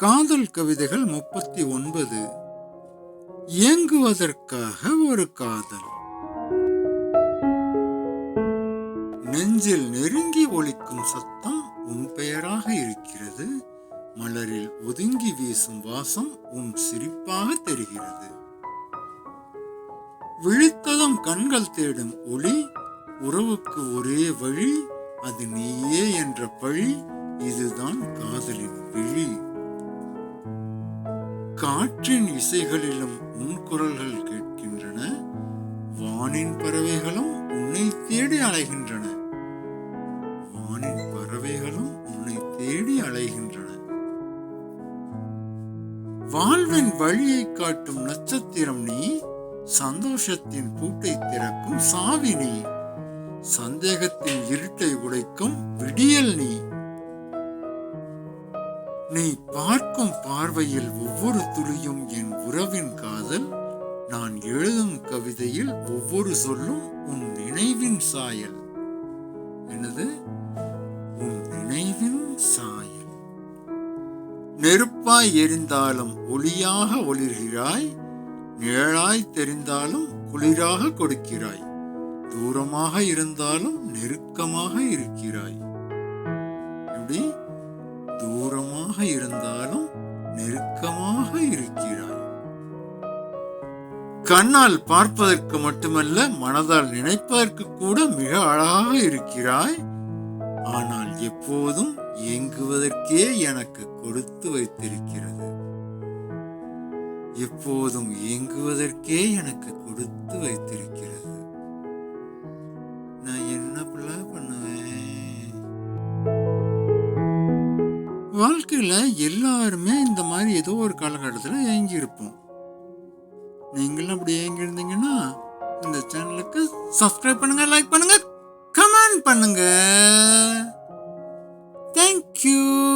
காதல் கவிதைகள் முப்பத்தி ஒன்பது. இயங்குவதற்காக ஒரு காதல். நெஞ்சில் நெருங்கி ஒழிக்கும் சத்தம் உன் பெயராக இருக்கிறது. மலரில் ஒதுங்கி வீசும் வாசம் உன் சிரிப்பாக தெரிகிறது. விழித்ததும் கண்கள் தேடும் ஒளி உறவுக்கு ஒரே வழி அது நீயே என்ற பழி இதுதான் காதலின் விழி. காற்றின் இசைகளிலும் உன் குரல்கள் கேட்கின்றன. வானின் பறவைகளும் உன்னை தேடி அலைகின்றன. வானின் பறவைகளும் உன்னை தேடி அலைகின்றன. வாழ்வின் வழியை காட்டும் நட்சத்திரம் நீ சந்தோஷத்தின் பூட்டை திறக்கும் சாவி நீ சந்தேகத்தின் இருட்டை உடைக்கும் விடியல் நீ. நீ பார்க்கும் பார்வையில் ஒவ்வொரு துளியும் என் உறவின் காதல். நான் எழுதும் கவிதையில் ஒவ்வொரு சொல்லும் உன் நினைவின் சாயல். எனது உன் நினைவின் சாயல். நெருப்பாய் எரிந்தாலும் ஒளியாக ஒளிர்கிறாய். நிழலாய் தெரிந்தாலும் குளிராக கொடுக்கிறாய். தூரமாக இருந்தாலும் நெருக்கமாக இருக்கிறாய். எப்படி? தூரமாக இருந்தாலும் நெருக்கமாக இருக்கிறாய். கண்ணால் பார்ப்பதற்கு மட்டுமல்ல மனதால் நினைப்பதற்கு கூட மிக அழகாக இருக்கிறாய். ஆனால் எப்போதும் இயங்குவதற்கே எனக்கு கொடுத்து வைத்திருக்கிறது. எப்போதும் இயங்குவதற்கே எனக்கு கொடுத்து வைத்திருக்கிறது. வாழ்க்கையில் எல்லாருமே இந்த மாதிரி ஏதோ ஒரு காலகட்டத்தில் இயங்கியிருப்போம் நீங்களும் அப்படி ஏங்கி இருந்தீங்கன்னா இந்த சேனலுக்கு சப்ஸ்கிரைப் பண்ணுங்க லைக் பண்ணுங்க கமெண்ட் பண்ணுங்க. தேங்க்யூ